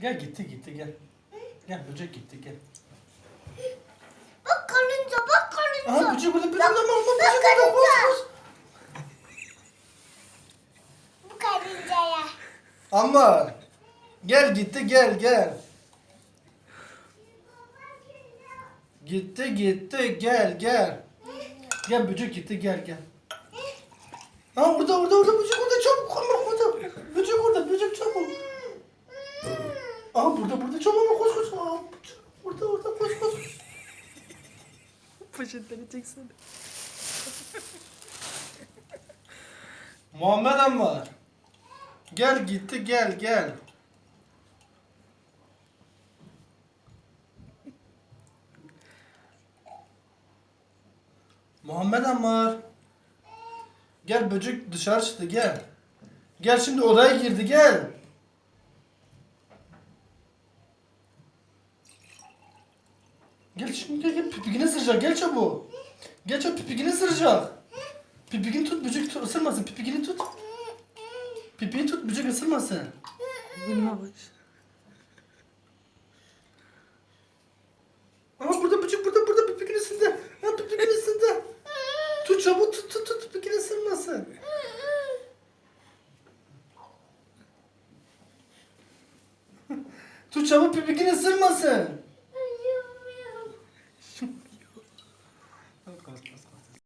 Gel gitti gitti gel. Gel böcek gitti gel. Bak karınca bak karınca. Aha böcek burada böcek mama bak böcek burada karınca. koş. Bu karıncaya. Ama gel gitti gel gel. Gitti gitti gel gel. Gel böcek gitti gel gel. Ha orada orada orada böcek orada çabuk koşma orada. Böcek orada böcek çabuk. Aha burada burada çabuk koş koş. Aa, böcek orada orada koş koş. Poşetleri çeksene. Muhammed Ammar. Gel gitti gel gel. Muhammed Ammar. Gel böcek dışarı çıktı gel. Gel şimdi odaya girdi gel. Gel şimdi gel gel pipikini ısıracak gel çabuk. Gel çabuk pipikini ısıracak. Pipikini tut böcek tut, ısırmasın pipikini tut. Pipiyi tut böcek ısırmasın. Gülme bak. Ama burada böcek burada burada pipikini ısırdı. Ha pipikini ısırdı. Tut çabuk tut tut tut pipikini ısırmasın. Tut çabuk pipikini ısırmasın.